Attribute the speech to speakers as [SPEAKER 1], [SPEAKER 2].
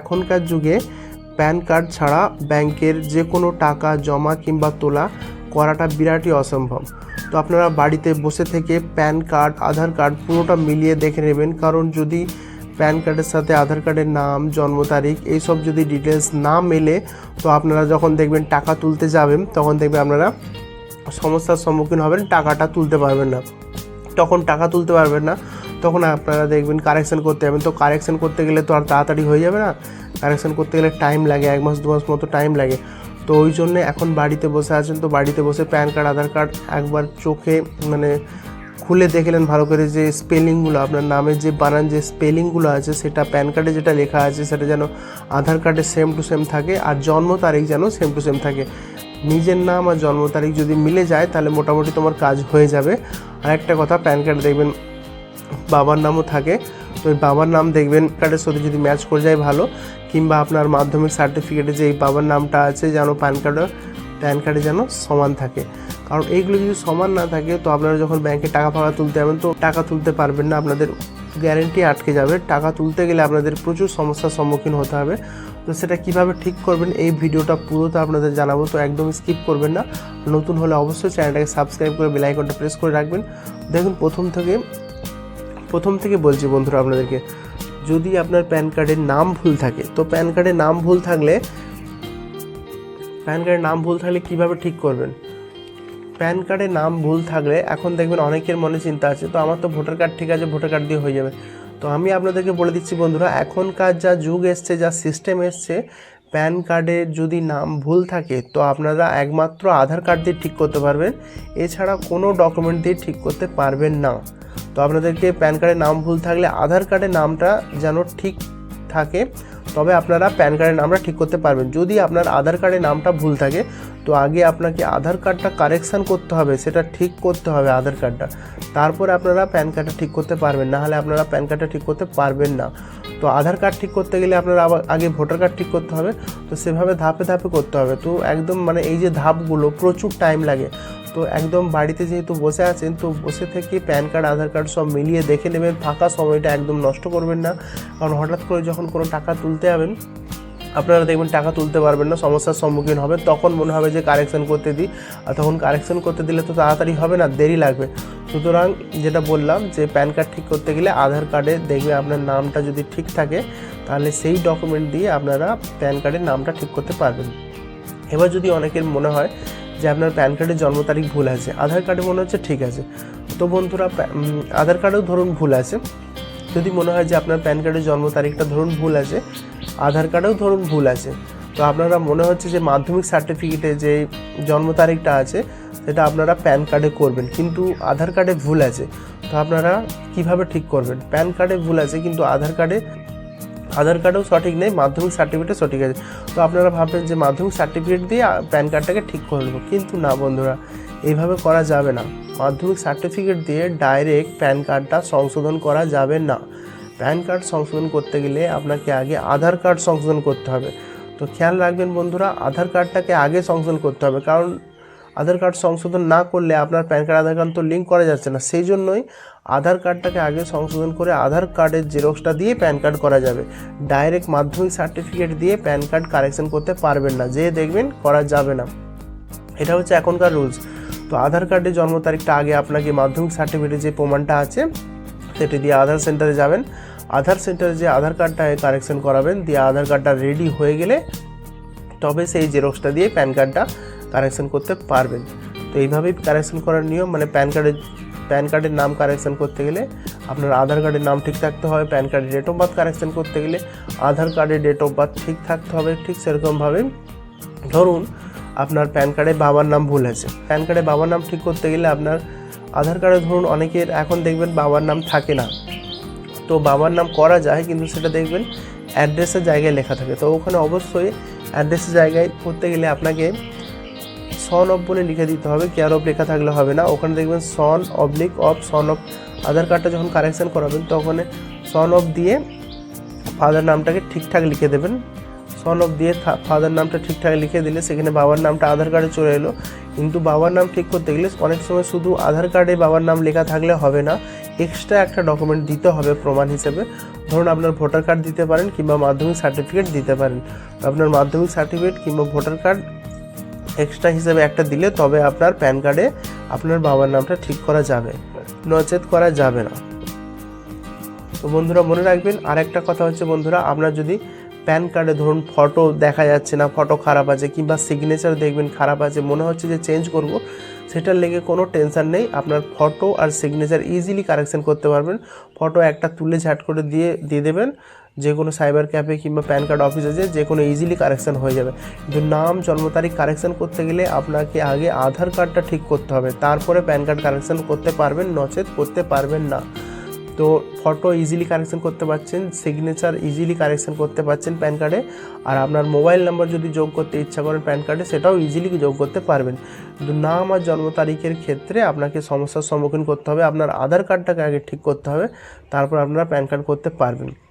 [SPEAKER 1] এখনকার যুগে pan card ছাড়া ব্যাংকের যে কোনো টাকা জমা কিংবা তোলা করাটা বিরাটই অসম্ভব। তো আপনারা বাড়িতে বসে থেকে প্যান কার্ড, আধার কার্ড পুরোটা মিলিয়ে দেখে নেবেন। কারণ যদি প্যান কার্ডের সাথে আধার কার্ডের নাম, জন্ম তারিখ এইসব যদি ডিটেলস না মেলে, তো আপনারা যখন দেখবেন টাকা তুলতে যাবেন, তখন দেখবেন আপনারা সমস্যার সম্মুখীন হবেন, টাকাটা তুলতে পারবেন না। তখন টাকা তুলতে পারবেন না। তখন আপনারা দেখবেন কারেকশান করতে যাবেন। তো কারেকশন করতে গেলে তো আর তাড়াতাড়ি হয়ে যাবে না। কারেকশান করতে গেলে টাইম লাগে, এক মাস, দু মাস মতো টাইম লাগে। তো ওই জন্যে এখন বাড়িতে বসে আছেন, তো বাড়িতে বসে প্যান কার্ড আধার কার্ড একবার চোখে মানে খুলে দেখলেন ভালো করে যে স্পেলিংগুলো আপনার নামের যে বানান যে স্পেলিংগুলো আছে, সেটা প্যান কার্ডে যেটা লেখা আছে, সেটা যেন আধার কার্ডে সেম টু সেম থাকে আর জন্ম তারিখ যেন সেম টু সেম থাকে। নিজের নাম আর জন্ম তারিখ যদি মিলে যায়, তাহলে মোটামুটি তোমার কাজ হয়ে যাবে। আর একটা কথা প্যান কার্ড দেখবেন বাবার নামও থাকে। তো ওই বাবার নাম দেখবেন কার্ডের সাথে যদি ম্যাচ করে যায় ভালো, কিংবা আপনার মাধ্যমিক সার্টিফিকেটে যে এই বাবার নামটা আছে, যেন প্যান কার্ডে প্যান কার্ডে যেন সমান থাকে। কারণ এইগুলো যদি সমান না থাকে, তো আপনারা যখন ব্যাংকে টাকা ফাকা তুলতে যাবেন, তো টাকা তুলতে পারবেন না। আপনাদের গ্যারেন্টি আটকে যাবে। টাকা তুলতে গেলে আপনাদের প্রচুর সমস্যার সম্মুখীন হতে হবে। তো সেটা কীভাবে ঠিক করবেন, এই ভিডিওটা পুরোটা আপনাদের জানাব, তো একদম স্কিপ করবেন না। নতুন হলে অবশ্যই চ্যানেলটাকে সাবস্ক্রাইব করে বেল আইকনটা প্রেস করে রাখবেন। দেখুন, প্রথম থেকে প্রথম থেকে বলছি বন্ধুরা আপনাদেরকে, যদি আপনার প্যান কার্ডের নাম ভুল থাকে, তো প্যান কার্ডের নাম ভুল থাকলে, প্যান কার্ডের নাম ভুল থাকলে কীভাবে ঠিক করবেন? প্যান কার্ডে নাম ভুল থাকলে, এখন দেখবেন অনেকের মনে চিন্তা আছে, তো আমার তো ভোটার কার্ড ঠিক আছে, ভোটার কার্ড দিয়ে হয়ে যাবে। তো আমি আপনাদেরকে বলে দিচ্ছি বন্ধুরা, এখনকার যা যুগ এসছে, যা সিস্টেম এসছে, প্যান কার্ডে যদি নাম ভুল থাকে, তো আপনারা একমাত্র আধার কার্ড দিয়ে ঠিক করতে পারবেন। এছাড়া কোনো ডকুমেন্ট দিয়ে ঠিক করতে পারবেন না। তো আপনাদেরকে প্যান কার্ডের নাম ভুল থাকলে আধার কার্ডের নামটা যেন ঠিক থাকে, তবে আপনারা প্যান কার্ডের নামটা ঠিক করতে পারবেন। যদি আপনার আধার কার্ডের নামটা ভুল থাকে, তো আগে আপনাকে আধার কার্ডটা কারেকশান করতে হবে, সেটা ঠিক করতে হবে আধার কার্ডটা। তারপরে আপনারা প্যান কার্ডটা ঠিক করতে পারবেন, না হলে আপনারা প্যান কার্ডটা ঠিক করতে পারবেন না। তো আধার কার্ড ঠিক করতে গেলে আপনার আবার আগে ভোটার কার্ড ঠিক করতে হবে। তো সেভাবে ধাপে ধাপে করতে হবে। তো একদম মানে এই যে ধাপগুলো প্রচুর টাইম লাগে। তো একদম বাড়িতে যেহেতু বসে আছেন, তো বসে থেকে প্যান কার্ড, আধার কার্ড সব মিলিয়ে দেখে নেবেন। ফাঁকা সময়টা একদম নষ্ট করবেন না। কারণ হঠাৎ করে যখন কোনো টাকা তুলতে যাবেন আপনারা দেখবেন টাকা তুলতে পারবেন না, সমস্যার সম্মুখীন হবে, তখন মনে হবে যে কারেকশন করতে দিই। আর তখন কারেকশন করতে দিলে তো তাড়াতাড়ি হবে না, দেরি লাগবে। সুতরাং যেটা বললাম যে প্যান কার্ড ঠিক করতে গেলে আধার কার্ডে দেখবে আপনার নামটা যদি ঠিক থাকে, তাহলে সেই ডকুমেন্ট দিয়ে আপনারা প্যান কার্ডের নামটা ঠিক করতে পারবেন। এবার যদি অনেকের মনে হয় যে আপনার প্যান কার্ডের জন্ম তারিখ ভুল আছে, আধার কার্ডে মনে হচ্ছে ঠিক আছে। তো বন্ধুরা আধার কার্ডেও ধরুন ভুল আছে। যদি মনে হয় যে আপনার প্যান কার্ডের জন্ম তারিখটা ধরুন ভুল আছে আধার কার্ডেও ধরুন ভুল আছে। তো আপনারা মনে হচ্ছে যে মাধ্যমিক সার্টিফিকেটে যে জন্ম তারিখটা আছে, সেটা আপনারা প্যান কার্ডে করবেন। কিন্তু আধার কার্ডে ভুল আছে। তো আপনারা কীভাবে ঠিক করবেন? প্যান কার্ডে ভুল আছে, কিন্তু আধার কার্ডে আধার কার্ডেও সঠিক নেই, মাধ্যমিক সার্টিফিকেটে সঠিক আছে। তো আপনারা ভাববেন যে মাধ্যমিক সার্টিফিকেট দিয়ে প্যান কার্ডটাকে ঠিক করে নেব কিন্তু না বন্ধুরা, এইভাবে করা যাবে না। মাধ্যমিক সার্টিফিকেট দিয়ে ডাইরেক্ট প্যান কার্ডটা সংশোধন করা যাবে না। প্যান কার্ড সংশোধন করতে গেলে আপনাকে আগে আধার কার্ড সংশোধন করতে হবে। তো খেয়াল রাখবেন বন্ধুরা, আধার কার্ডটাকে আগে সংশোধন করতে হবে। কারণ আধার কার্ড সংশোধন না করলে আপনার প্যান কার্ড, আধার কার্ড তো লিঙ্ক করা যাচ্ছে না। সেই জন্যই আধার কার্ডটাকে আগে সংশোধন করে আধার কার্ডের জেরক্সটা দিয়ে প্যান কার্ড করা যাবে। ডাইরেক্ট মাধ্যমিক সার্টিফিকেট দিয়ে প্যান কার্ড কারেকশন করতে পারবেন না। যে দেখবেন করা যাবে না। এটা হচ্ছে এখনকার রুলস তো আধার কার্ডের জন্ম তারিখটা আগে আপনাকে মাধ্যমিক সার্টিফিকেটে যে প্রমাণটা আছে, সেটি দিয়ে আধার সেন্টারে যাবেন। আধার সেন্টারে যে আধার কার্ডটা কারেকশন করাবেন, দিয়ে আধার কার্ডটা রেডি হয়ে গেলে তবে সেই জেরক্সটা দিয়ে প্যান কার্ডটা কারেকশন করতে পারবেন। তো এইভাবেই কারেকশন করার নিয়ম মানে প্যান কার্ডের প্যান কার্ডের নাম কারেকশন করতে গেলে আপনার আধার কার্ডের নাম ঠিক থাকতে হবে প্যান কার্ডের ডেট অফ বার্থ কারেকশন করতে গেলে আধার কার্ডের ডেট অফ বার্থ ঠিক থাকতে হবে, ঠিক সেরকমভাবে। ধরুন আপনার প্যান কার্ডে বাবার নাম ভুল আছে প্যান কার্ডে বাবার নাম ঠিক করতে গেলে আপনার আধার কার্ডে ধরুন অনেকের এখন দেখবেন বাবার নাম থাকে না। তো বাবার নাম করা যায়, কিন্তু সেটা দেখবেন অ্যাড্রেসের জায়গায় লেখা থাকে। তো ওখানে অবশ্যই অ্যাড্রেসের জায়গায় করতে গেলে আপনাকে সন অফ বলে লিখে দিতে হবে কেয়ার অফ লেখা থাকলে হবে না। ওখানে দেখবেন son oblique of son of Aadhaar কার্ডটা যখন কারেকশন করাবেন, তখন সন অফ দিয়ে ফাদার নামটাকে ঠিকঠাক লিখে দেবেন। সন অফ দিয়ে ফাদার নামটা ঠিকঠাক লিখে দিলে সেখানে বাবার নামটা আধার কার্ডে চলে এলো। কিন্তু বাবার নাম ঠিক করতে গেলে অনেক সময় শুধু আধার কার্ডে বাবার নাম লেখা থাকলে হবে না। এক্সট্রা একটা ডকুমেন্ট দিতে হবে প্রমাণ হিসেবে। ধরুন আপনার ভোটার কার্ড দিতে পারেন কিংবা মাধ্যমিক সার্টিফিকেট দিতে পারেন। আপনার মাধ্যমিক সার্টিফিকেট কিংবা ভোটার কার্ড এক্সট্রা হিসেবে একটা দিলে তবে আপনার প্যান কার্ডে আপনার বাবার নামটা ঠিক করা যাবে। নচেত করা যাবে না। তো বন্ধুরা, মনে রাখবেন আর একটা কথা হচ্ছে বন্ধুরা, আপনার যদি প্যান কার্ডে ধরুন ফটো দেখা যাচ্ছে না, ফটো খারাপ আছে কিংবা সিগনেচার দেখবেন খারাপ আছে, মনে হচ্ছে যে চেঞ্জ করব সেটার লেগে কোনো টেনশন নেই। আপনার ফটো আর সিগনেচার ইজিলি কারেকশন করতে পারবেন। ফটো একটা তুলে ঝাট করে দিয়ে দিয়ে দেবেন। যে কোনো সাইবার ক্যাফে কিংবা প্যান কার্ড অফিসে আছে, যে কোনো ইজিলি কারেকশান হয়ে যাবে। কিন্তু নাম, জন্ম তারিখ কারেকশন করতে গেলে আপনাকে আগে আধার কার্ডটা ঠিক করতে হবে। তারপরে প্যান কার্ড কারেকশন করতে পারবেন, নচেত করতে পারবেন না। তো ফটো ইজিলি কারেকশন করতে পারছেন সিগনেচার ইজিলি কারেকশন করতে পারছেন প্যান কার্ডে আর আপনার মোবাইল নাম্বার যদি যোগ করতে ইচ্ছা করেন প্যান কার্ডে সেটাও ইজিলি যোগ করতে পারবেন। কিন্তু নাম আর জন্ম তারিখের ক্ষেত্রে আপনাকে সমস্যার সম্মুখীন করতে হবে। আপনার আধার কার্ডটাকে আগে ঠিক করতে হবে, তারপর আপনারা প্যান কার্ড করতে পারবেন।